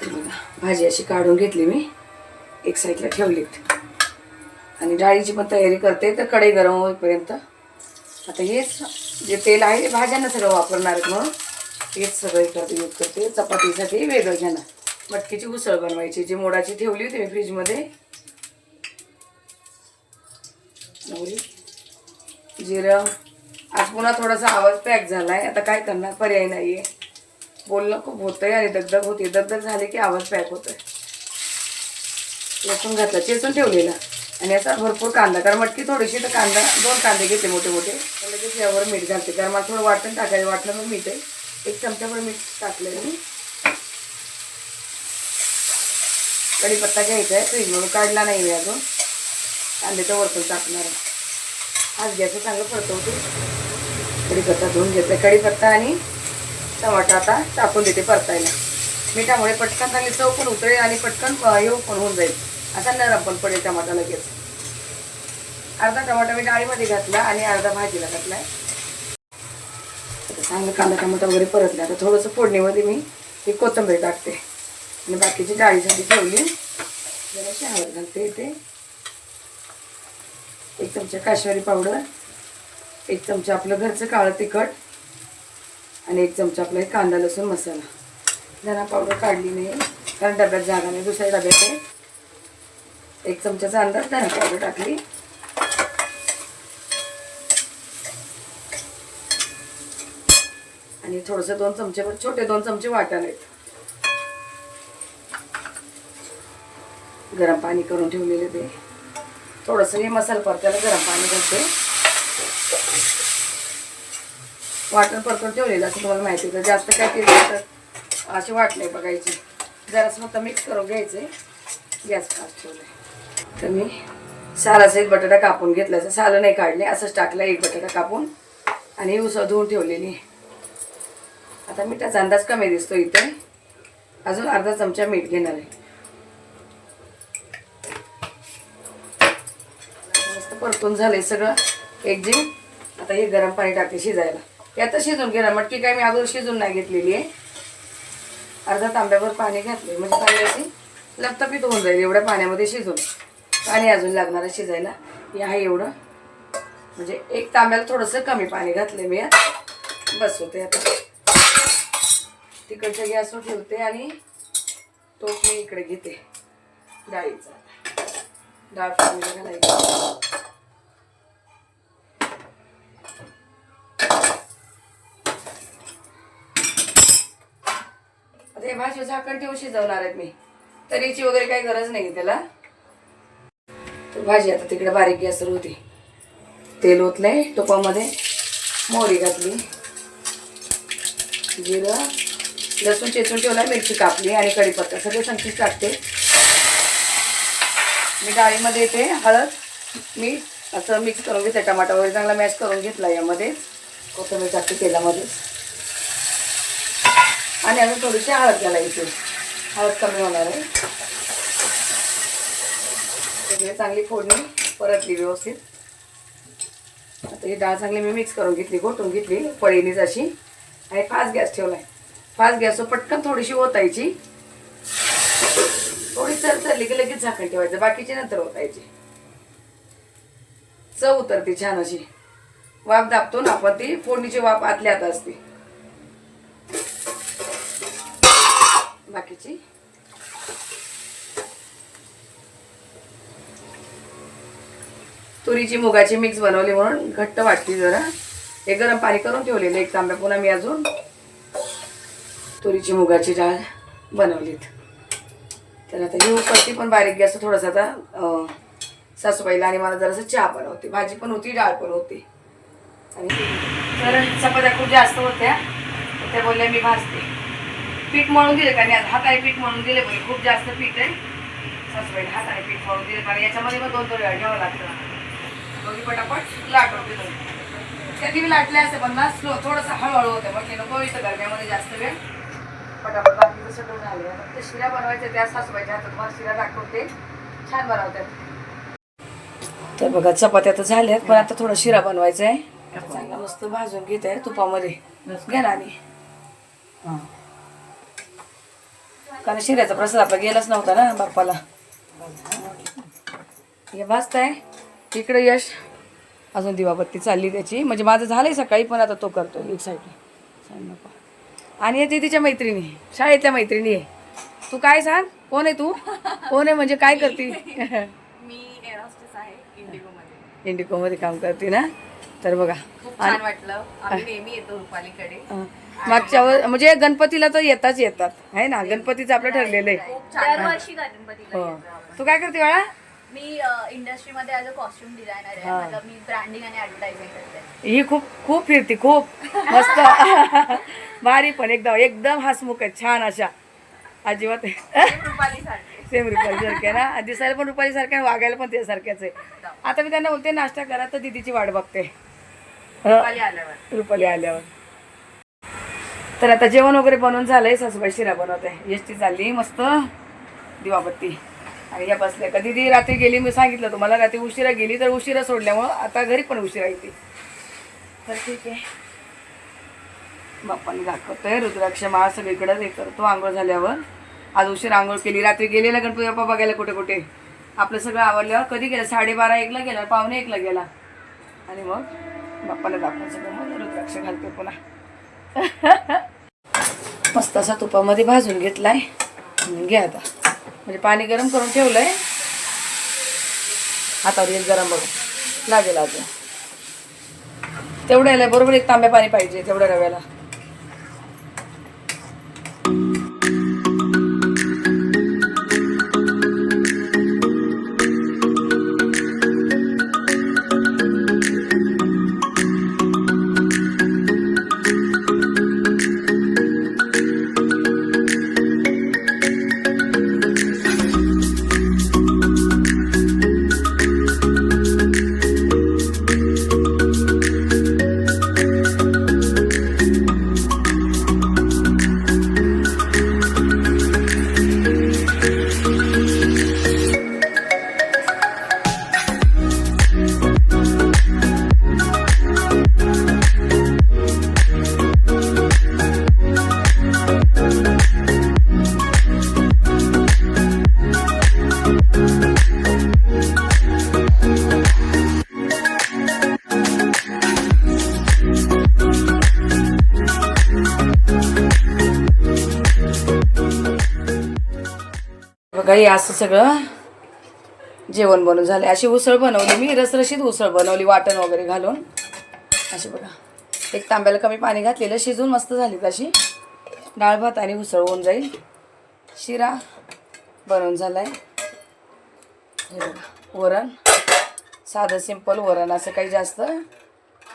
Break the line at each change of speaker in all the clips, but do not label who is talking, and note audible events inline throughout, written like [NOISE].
तर बघा भाजी अशी काढून घेतली मी. एक साईडला ठेवलीत आणि डाळीची पण तयारी करते तर कढई गरम होईपर्यंत. आता हेच जे तेल आहे ते भाज्यांना सगळं वापरणार आहेत म्हणून. हेच सगळं करते यूज करते. चपातीसाठी वेगळं घेणार. मटकीची उसळ बनवायची. जी मोडाची ठेवली होती मी फ्रीजमध्ये. जिरं. आज पुन्हा थोडासा आवाज पॅक झाला आहे आता काय करणार? पर्याय नाही आहे बोलणं खूप होतंय आणि दगदग होते दगदग झाले की आवाज पॅक होतोय. लसूण घातला. चेचून ठेवलेला. आणि असा भरपूर कांदा. कारण मटकी थोडीशी तर कांदा दोन कांदे घेते मोठे मोठे लगेच यावर मीठ घालते. कारण मला थोडं वाटण टाकायचं वाटलं मग मीठ आहे. एक चमच्याभर मीठ टाकलं मी. कढीपत्ता घ्यायचा आहे फ्रीजमधून काढला नाही आहे अजून. कांद्याचं वरतून टाकणार आहे. आज घ्यायचं चांगलं परतवते. कढीपत्ता धुवून घेतला कढीपत्ता आणि टमाटा आता टाकून देते परतायला. मिठामुळे पटकन चांगली चव पण उतरेल आणि पटकन येऊ हे पण होऊन जाईल. असा नरम पण पडेल टमाटा लगेच. अर्धा टमाटा मी डाळीमध्ये घातला आणि अर्धा भाजीला घातला. चांगलं कांदा टमाटा वगैरे परतला. आता थोडंसं फोडणीमध्ये मी ती कोथिंबीर टाकते. आणि बाकीची डाळीसाठी ठेवली. जरा शहावर घालते इथे. एक चमचा काश्मीरी पावडर एक चमचा आपलं घरचं काळं तिखट आणि एक चमचा आपला हे कांदा लसूण मसाला. धना पावडर काढली नाही कारण डब्यात जागा नाही दुसऱ्या डब्यात आहे. एक चमचाचा अंदाज धना पावडर टाकली. आणि थोडंसं दोन चमचे छोटे दोन चमचे वाटाणे गरम पाणी करून ठेवलेले ते. थोडंसं हे मसाला परतायला गरम पाणी घालते. वाटण परतून ठेवलेलं असं तुम्हाला माहिती आहे जास्त काय केलं तर असे वाटले बघायचे. जरासं फक्त मिक्स करून घ्यायचे. गॅस फास्ट ठेवले तर मी सालाचा एक बटाटा कापून घेतला. सालं नाही काढले असंच टाकलं एक बटाटा कापून. आणि उसळ धुवून ठेवलेली. आता मिठाचा अंदाज कमी दिसतो इथे. अजून अर्धा चमचा मीठ घेणार आहे. मस्त परतून झालंय सगळं. एकजीव आता हे गरम पाणी टाकते शिजायला. यात शिजून घेणार. मटकी काय मी अगोदर शिजून नाही घेतलेली आहे. अर्धा तांब्यावर पाणी घातले. म्हणजे चांगली अशी लपतपीत होऊन जाईल एवढ्या पाण्यामध्ये शिजून. पाणी अजून लागणार आहे शिजायला. हे आहे एवढं. म्हणजे एक तांब्याला थोडंसं कमी पाणी घातले मी. यात बस होते आता. तिकडच्या गॅसवर ठेवते आणि तो मी इकडे घेते. डाळीचा डाळ पाणी आता हे भाजी झाकण ठेवून शिजवणार आहेत मी. तरीची वगैरे काही गरज नाही त्याला. तर भाजी आता तिकडे बारीक गॅसवर होती. तेल ओतले तुपामध्ये मोहरी घातली. जिरं लसूण चेचून ठेवला मिरची कापली आणि कढीपत्ता सगळे संगतीच टाकते. मी डाळीमध्ये येते हळद मीठ असं मिक्स करून घेते टमाटा वगैरे चांगला मॅश करून घेतला यामध्ये. कोथंबीर टाकते तेलामध्ये. आणि आता थोडीशी हळद घालायची हळद कमी होणार आहे. चांगली फोडणी परतली व्यवस्थित. आता ही डाळ चांगली मी मिक्स करून घेतली घोटून घेतली पळीनीच अशी. आणि फास्ट गॅस ठेवला आहे फास्ट गॅसवर पटकन थोडीशी ओतायची. थोडी चरचरली की लगेच झाकण ठेवायचं बाकीची नंतर ओतायची. चव उतरते छान अशी. वाफ दाबतो ना आपण ती फोडणीची वाफ आतल्या आत असते. बाकीची? तुरीची मुगाची मिक्स बनवली म्हणून घट्ट वाटली जरा. हे गरम पाणी करून ठेवलेलं एक तांब्या. पुन्हा मी अजून तुरीची मुगाची डाळ बनवलीत. तर आता ही उकळती पण बारीक गॅस थोडासा आता सासूबाईला आणि मला जरासं चहा पण होती भाजी पण होती डाळ पण होती. आणि तर चपात्या खूप जास्त होत्या. त्या बोलल्या मी भाजते. पीठ मळून दिले का नाही? हाताने पीठ मळून दिले पण खूप जास्त पीठ आहे. सासूबाईने हाताने पीठ मळून दिले. कारण याच्यामध्ये पण दोन दोन वेळा घ्यावं लागतं. दोघी पटापट लाटून दिलं. कधी मी लाटले असते पण ना स्लो थोडंसं हळूहळू होतं. मग ते नको इथं गरम्यामध्ये जास्त वेळ. पटापट बाकीचं सगळं झाले आता ते शिरा बनवायचे त्या सासूबाईच्या हातात मला शिरा दाखवते. छान बनवतात. तर बघा चपात्या तर झाल्यात पण आता थोडा शिरा बनवायचा आहे चांगला मस्त भाजून घेत आहे तुपामध्ये घ्या ना आणि हां. कारण शिऱ्याचा प्रसाद आपला गेलाच नव्हता ना बाप्पाला. हे भाजत आहे इकडे यश. अजून दिवाबत्ती चालली त्याची. म्हणजे माझं झालंय सकाळी पण आता तो करतो एक साईडला आणि हे दीदीच्या मैत्रिणी. शाळेतल्या मैत्रिणी आहे. तू काय सांग? कोण आहे तू? कोण आहे म्हणजे काय करते? [LAUGHS]
मी आहे इंडिगोमध्ये
काम करते ना? तर बघा.
खूप छान वाटलं. आम्ही नेहमी येतो रुपालीकडे.
अं, मागच्या वर म्हणजे गणपतीला तर येताच येतात. आहे ना? गणपतीचं आपलं ठरलेलं आहे.
खूप छान
दरवर्षी गणपतीला
हो.
येतो आपण.
तू काय करते बाळा?
मी इंडस्ट्रीमध्ये ॲज अ कॉस्ट्युम डिझायनर आहे. मतलब मी ब्रँडिंग आणि ऍडव्हर्टायझिंग करते.
ही खूप खूप फिरती. खूप मस्त. [LAUGHS] भारी पण. एकदम एकदम हसमुख आहे. छान अशा. अजिबात.
रुपाली सारखे.
सेम रुपाली सारखे ना? दिसायला पण रुपाली सारखे आणि वागायला पण ते सारख्याच आहे. आता मी त्यांना बोलते नाश्ता करा तर दिदीची वाट बघते.
रुपाली आल्यावर.
आल्यावर. तर आता जेवण वगैरे बनवून झालंय सासूबाई शिरा बनवत. आहे यष्टी चालली मस्त. दिवाबत्ती. आणि या बसल्या. कधी ती रात्री गेली मी सांगितलं तुम्हाला रात्री उशिरा गेली तर उशिरा सोडल्यामुळं आता घरी पण उशिरा येते. तर ठीक आहे. बाप्पाने दाखवतोय रुद्राक्ष माळ सगळीकडं हे करतो आंघोळ झाल्यावर. आज उशिरा आंघोळ केली रात्री गेलेला गणपती बाप्पा बघायला कुठे कुठे. आपलं सगळं आवडल्यावर कधी गेला? साडेबारा एकला गेला पावणे एकला गेला. आणि मग? बाप्पाला दाखवायचं सगळं रुद्राक्ष घालते पुन्हा. [LAUGHS] मस्त असा तुपामध्ये भाजून घेतलाय. घ्या आता. म्हणजे पाणी गरम करून ठेवलंय. हातावर येईल गरम बघू लागेल अजून. तेवढ्याला बरोबर एक तांब्या पाणी पाहिजे तेवढ्या रव्याला. बघा हे असं सगळं जेवण बनवून झालं अशी उसळ बनवली मी रसरशीत उसळ बनवली वाटण वगैरे घालून. अशी बघा एक तांब्याला कमी पाणी घातलेलं शिजून मस्त झाली तशी डाळ भात आणि उसळ होऊन जाईल. शिरा बनवून झालाय. हे बघा वरण. साधं सिंपल वरण असं काही जास्त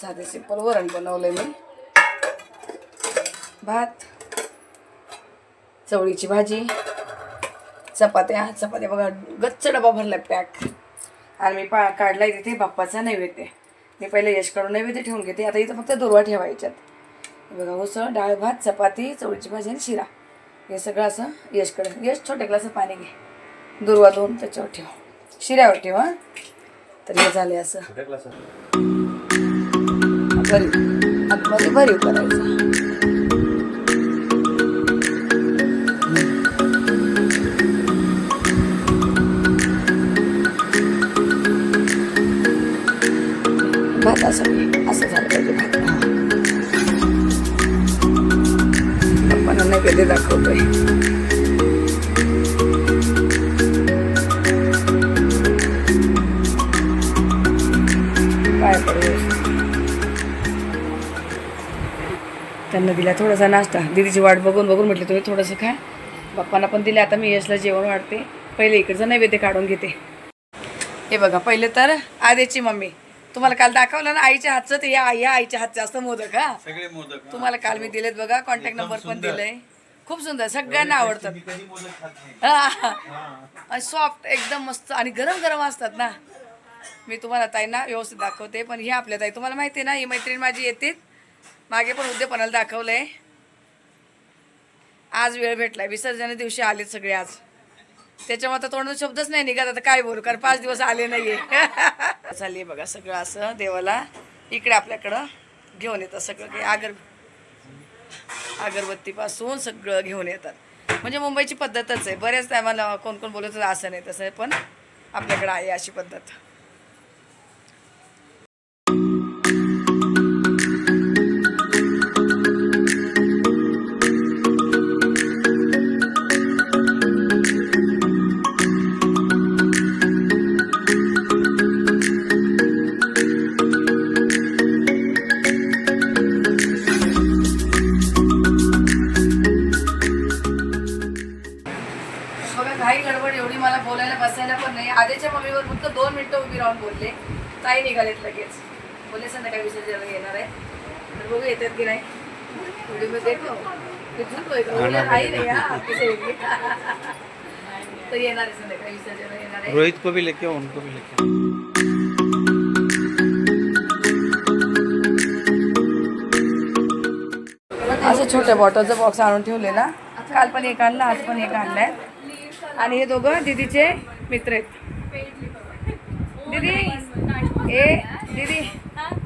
साधं सिंपल वरण बनवलं आहे मी. भात चवळीची भाजी. चपात्या चपात्या बघा गच्च डबा भरला पॅक आणि मी पा काढलाय तिथे बाप्पाचा नैवेद्य. मी पहिले यशकडून नैवेद्य ठेवून घेते. आता इथं फक्त दुर्वा ठेवायच्यात. बघा उसळ डाळ भात चपाती चवळीची भाजी आणि शिरा. हे सगळं असं यशकडे यश छोट्या ग्लास पाणी घे. दुर्वा धुवून त्याच्यावर ठेव. शिऱ्यावर ठेव हा. तर हे झाले असं. भरीव आतमध्ये भरीव करायचं. भात असं असं झालं पाहिजे भात पप्पांना नैवेद्य दाखवतोय. काय त्यांना दिला थोडासा नाश्ता. दिदीची वाट बघून बघून म्हटलं तुम्ही थोडंसं खा. बाप्पांना पण दिले. आता मी यशला जेवण वाढते. पहिले इकडचं नैवेद्य काढून घेते. हे बघा पहिले तर आदेची मम्मी. तुम्हाला काल दाखवलं ना आईच्या हातचं ते या या आईच्या हातचं असतं मोदक हा.
सगळे मोदक
तुम्हाला काल मी दिलेत बघा कॉन्टॅक्ट नंबर पण दिलाय. खूप सुंदर सगळ्यांना आवडतात. सॉफ्ट एकदम मस्त आणि गरम गरम असतात ना. मी तुम्हाला ताईंना व्यवस्थित दाखवते पण ही आपल्या ताई तुम्हाला माहिती आहे ना ही मैत्रीण माझी येते. मागे पण उद्यापणाला दाखवलंय. आज वेळ भेटलाय विसर्जन दिवशी आलेत सगळे आज. त्याच्यामुळे आता तोंडाचा शब्दच नाही निघत. आता काय बोलू? कारण पाच दिवस आले नाहीये. [LAUGHS] चालली बघा सगळं असं देवाला. इकडे आपल्याकडं घेऊन येतात सगळं काही अगर अगरबत्तीपासून सगळं घेऊन येतात. म्हणजे मुंबईची पद्धतच आहे. बऱ्याच टायमाला कोण कोण बोलत होतं असं नाही तसं आहे, पण आपल्याकडं आहे अशी पद्धत. आधीच्या मम्मीवर फक्त दोन मिनिटं उभी राहून बोलले. ताई निघालेत लगेच. बोलले संध्याकाळी विसर्जन येणार आहे. तर बघू येतात की नाही? [LAUGHS] तर येणार आहे संध्याकाळी विसर्जन येणार आहे.
रोहित को भी लेके उनको भी लेके।
असं छोट्या बॉटलचं बॉक्स आणून ठेवले ना. काल पण एक आणला आज पण एक आणलाय. आणि हे दोघं दीदीचे मित्र आहेत. ए दीदी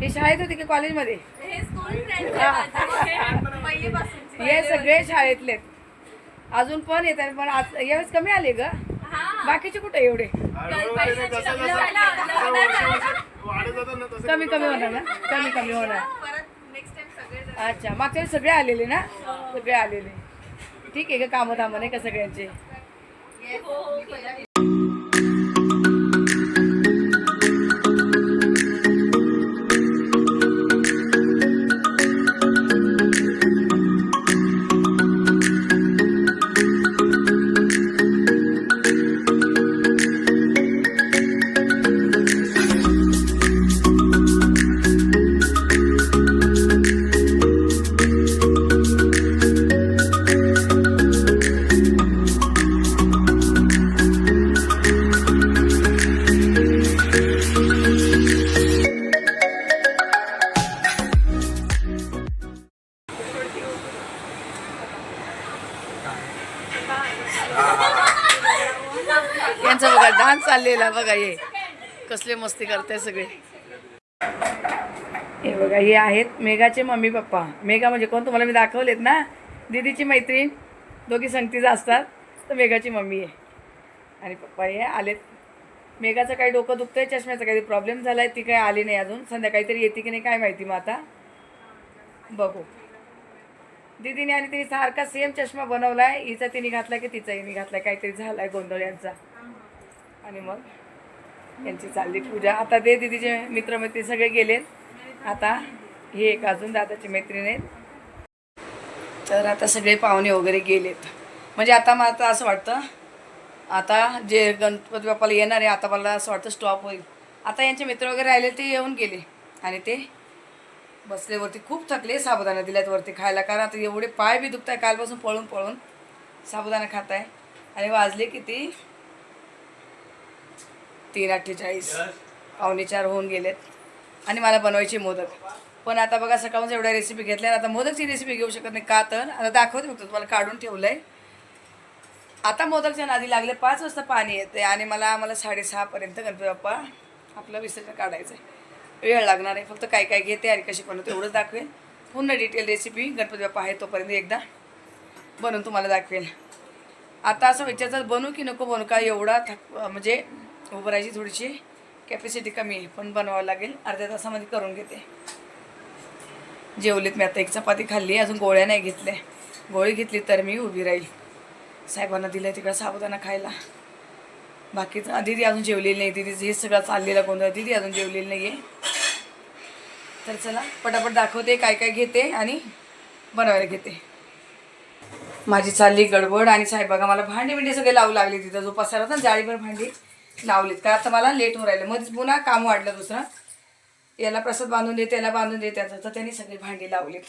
हे शाळेत होती की कॉलेजमध्ये?
हे स्कूल फ्रेंड पहिलीपासून
हे सगळे शाळेतले आहेत. अजून पण येत आहेत पण आज यावेळेस कमी आले ग. बाकीचे कुठे एवढे? कमी कमी होणार ना? कमी कमी होणार.
नेक्स्ट टाइम सगळे
अच्छा मागच्या वेळी सगळे आलेले ना? सगळे आलेले. ठीक आहे का कामं धामं नाही का सगळ्यांचे? यांचा बघा डान्स चाललेला बघा हे. कसले मस्ती करताय सगळे. हे बघा हे आहेत मेघाचे मम्मी पप्पा. मेघा म्हणजे कोण? तुम्हाला मी दाखवलेत ना? दीदीची मैत्रीण. दोघी संगतीचा असतात. तर मेघाची मम्मी आहे. आणि पप्पा हे आलेत. मेघाचं काही डोकं दुखतंय चष्म्याचा काही प्रॉब्लेम झाला आहे ती काही आली नाही अजून. संध्याकाळी तरी येते की नाही काय माहिती मग आता. बघू. दीदीने आणि तिने सारखा सेम चष्मा बनवला आहे हिचा तिने घातला की तिचा हिने घातला काहीतरी झाला आहे गोंधळ यांचा. आणि मग यांची चालली पूजा. आता ते दीदीचे मित्रमैत्री सगळे गेलेत. आता हे एक अजून दादाची मैत्रीण आहेत. तर आता सगळे पाहुणे वगैरे गेलेत. म्हणजे आता मला असं वाटतं आता जे गणपती बाप्पाला येणार आहे आता मला असं वाटतं स्टॉप होईल. आता यांचे मित्र वगैरे राहिले ते येऊन गेले. आणि ते बसलेवरती खूप थकले साबुदाणा दिल्यात वरती खायला. कारण आता एवढे पाय बी दुखत आहे कालपासून पळून पळून साबुदाणा खात आहे आणि वाजले किती? तीन अठ्ठेचाळीस पावणे चार होऊन गेलेत. आणि मला बनवायचे मोदक. पण आता बघा सकाळून एवढ्या रेसिपी घेतल्या आता मोदकची रेसिपी घेऊ शकत नाही. का तर? आता दाखवते फक्त तुम्हाला काढून ठेवलं आहे आता मोदकच्या नादी लागले पाच वाजता पाणी येते आणि मला आम्हाला साडेसहापर्यंत गणपती बाप्पा आपलं विसर्जन काढायचं आहे वेळ लागणार आहे फक्त काय काय घेते आणि कशी बनवते एवढंच दाखवेल पूर्ण डिटेल रेसिपी गणपती बाप्पा आहे तोपर्यंत एकदा बनवून तुम्हाला दाखवेल आता असं विचारतात बनू की नको बनू का एवढा थक म्हणजे उभं राहायची थोडीशी कॅपॅसिटी कमी आहे पण बनवावं लागेल. अर्ध्या तासामध्ये करून घेते. जेवलीत मी आता एक चपाती खाल्ली अजून गोळ्या नाही घेतल्या. गोळी घेतली तर मी उभी राहील. साहेबांना दिलं तिकडं साबुदाणा खायला. बाकीचं दिदी अजून जेवलेली नाही. दिदी हे सगळं चाललेलं कोणतं दिदी अजून जेवलेली नाही आहे तर चला पटापट दाखवते काय काय घेते आणि बनवायला घेते. माझी चालली गडबड आणि साहेब बघा मला भांडी बिंडी सगळे लावू लागले तिथं. जो पसार होता ना जाळीभर भांडी लावलेत. कारण आता मला लेट होऊन राहिलं. मध्येच पुन्हा काम वाढलं दुसरं. याला प्रसाद बांधून दे त्याला बांधून दे त्याचं. तर त्यांनी सगळी भांडी लावलीत.